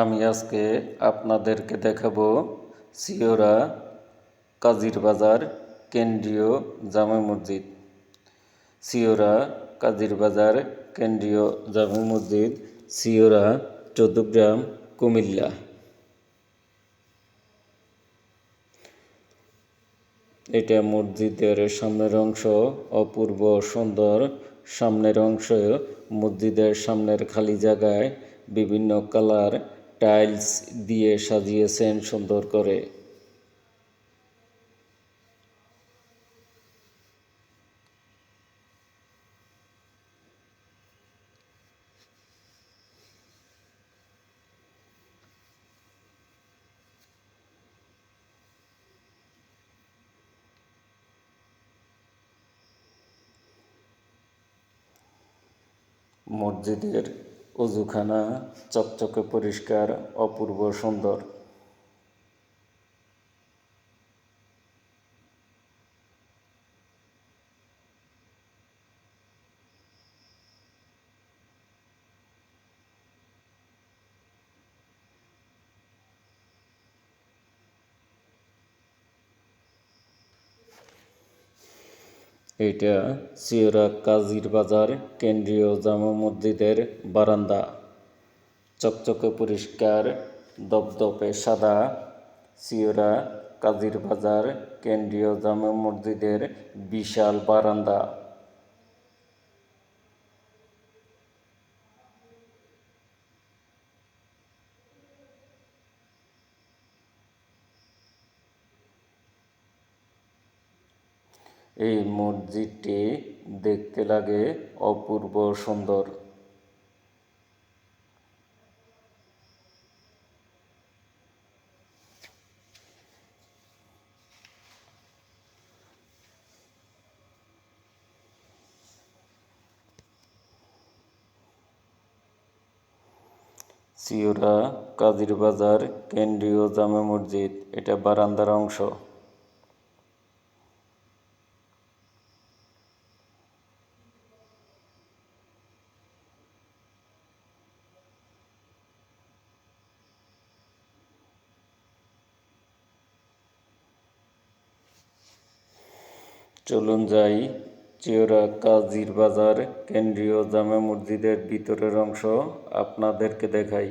আমি আজকে আপনাদেরকে দেখাবো সিওরা কাজির বাজার কেন্দ্রীয় জামে মসজিদ। সিওরা কাজির বাজার কেন্দ্রীয় জামে মসজিদ সিওরা চৌদ্দগ্রাম, কুমিল্লা। এটা মসজিদের সামনের অংশ, অপূর্ব সুন্দর সামনের অংশ। মসজিদের সামনের খালি জায়গায় বিভিন্ন কালার টাইলস দিয়ে সাজিয়েছেন সুন্দর করে। মসজিদের অজুখানা চকচকে পরিষ্কার অপূর্ব সুন্দর। এটা সিওরা কাজির বাজার, কেন্দ্রীয় জামা মসজিদের বারান্দা। চকচকে পরিষ্কার, দপদপে সাদা। সিওরা কাজির বাজার, কেন্দ্রীয় জামা মসজিদের বিশাল বারান্দা। এই মসজিদটি দেখতে লাগে অপূর্ব সুন্দর। সিওরা কাজির বাজার কেন্দ্রীয় জামে মসজিদ, এটা বারান্দার অংশ। চলুন যাই। চিওরা কাজির বাজার, কেন্দ্রীয় জামে মসজিদের ভিতরের অংশ আপনাদেরকে দেখাই।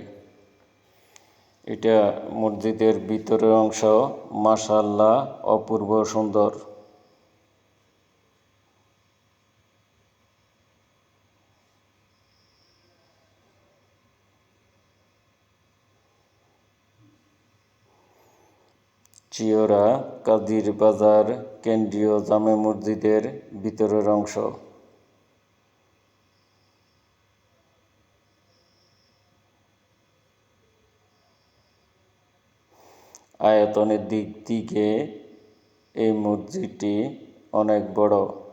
এটা মসজিদের ভিতরের অংশ। মাশাল্লাহ অপূর্ব সুন্দর। চিওরা কাদির বাজার, কেন্দ্রীয় জামে মসজিদের ভিতরের অংশ। আয়তনের দিক থেকে এই মসজিদটি অনেক বড়।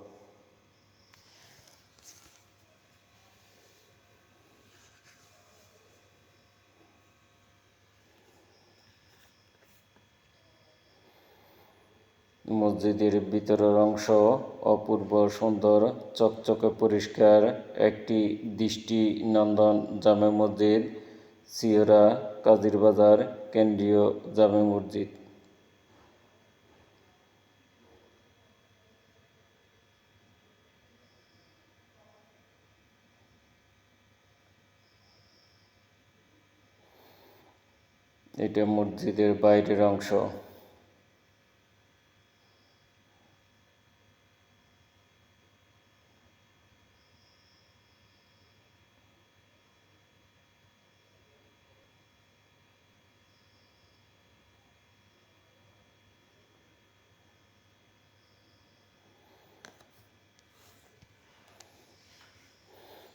মসজিদের ভিতরের অংশ অপূর্ব সুন্দর, চকচকে পরিষ্কার, একটি দৃষ্টিনন্দন জামে মসজিদ, সিওরা কাজির বাজার, কেন্দ্রীয় জামে মসজিদ। এটা মসজিদের বাইরের অংশ।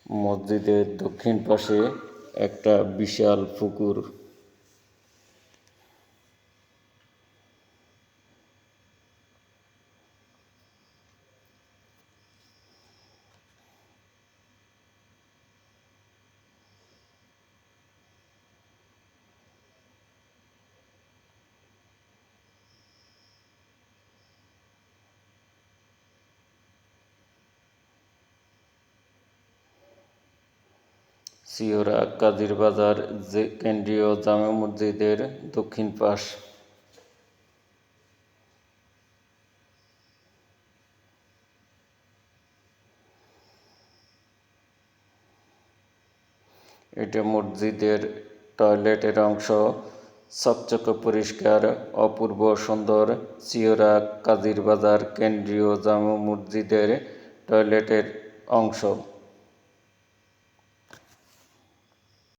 মসজিদের দক্ষিণ পাশে একটা বিশাল পুকুর। সিওরা কাদির বাজার যে কেন্দ্রীয় জামে মসজিদের দক্ষিণ পাশ। এটা মসজিদের টয়লেটের অংশ। চকচকে পরিষ্কার, অপূর্ব সুন্দর চিওরা কাদির বাজার কেন্দ্রীয় জামে মসজিদের টয়লেটের অংশ।